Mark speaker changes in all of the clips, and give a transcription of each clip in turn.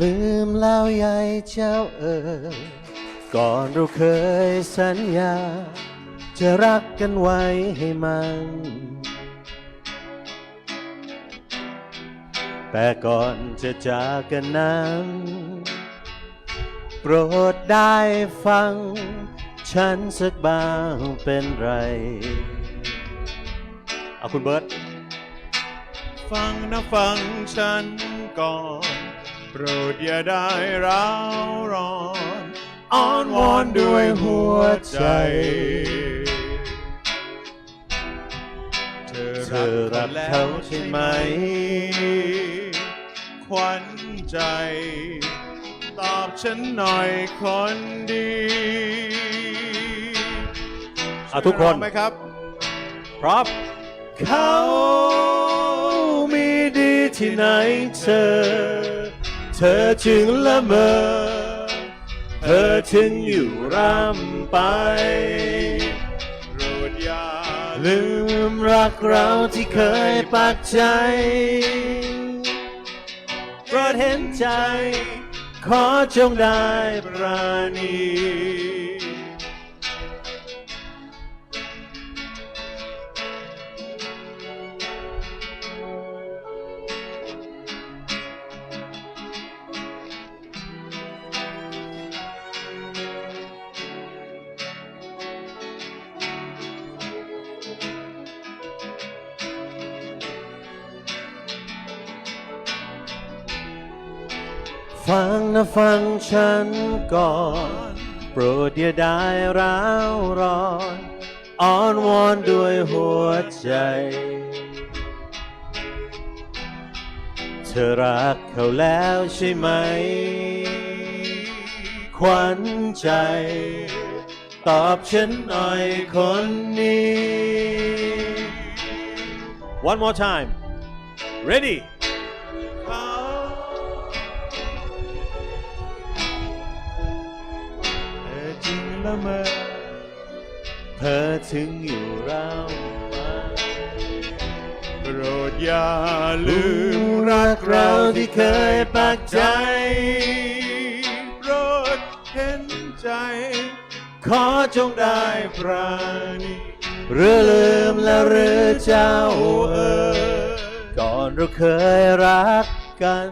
Speaker 1: ลืมแล้วยายเจ้าเอ๋ยก่อนเราเคยสัญญา จะรักกันไว้ให้มันแต่ก่อนจะจากกันนั้น โปรดได้ฟัง ฉันสักบ้างเป็นไร เอาคุณเบิร์ต
Speaker 2: ฟังนะฟังฉันก่อน โปรดอย่าได้ร้าวร้อนอ้อนวอนด้วยหัวใจ เธอ
Speaker 1: เธอรักเขาใช่ไหม
Speaker 2: ขวัญใจ ตอบฉันหน่อยคนดี
Speaker 1: อะทุกคน
Speaker 2: ร้องไหมครับ
Speaker 1: พร้อมเขามีดีที่ไหนเธอเธอจึงละเมอ เธอถึงอยู่ร่ำไป
Speaker 2: โรดยา
Speaker 1: ลืมรักเราที่เคยปักใจโปรดเห็นใจ ขอจงได้ปราณี ฟังนะฟังฉันก่อน โปรดอย่าได้ร้าวร้อนอ้อนวอนด้วยหัวใจ เธอรักเขาแล้วใช่ไหม ขวัญใจ ตอบฉันหน่อยคนนี้ One more time ready
Speaker 2: เธ ละเมอ
Speaker 1: เธอถึงอยู่เราม
Speaker 2: โปรดอย่าลืมรักเราที่เคยปักใจ โปรดเห็นใจ
Speaker 1: ขอจงได้ปราณีหรือลืมแล้วหรือเจ้าเอ๋ยก่อนเราเคยรักกัน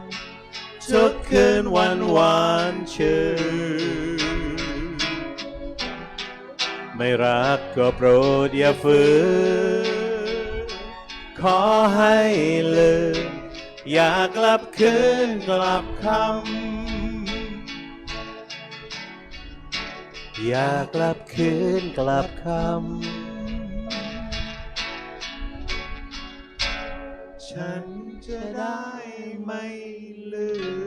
Speaker 1: ทุกคืนวันหวานชื่น ไม่รักก็โปรดอย่าฝืน ขอให้ลืม อย่ากลับคืนกลับคำ อย่ากลับคืนกลับคำ
Speaker 2: ฉันจะได้ไม่ลืม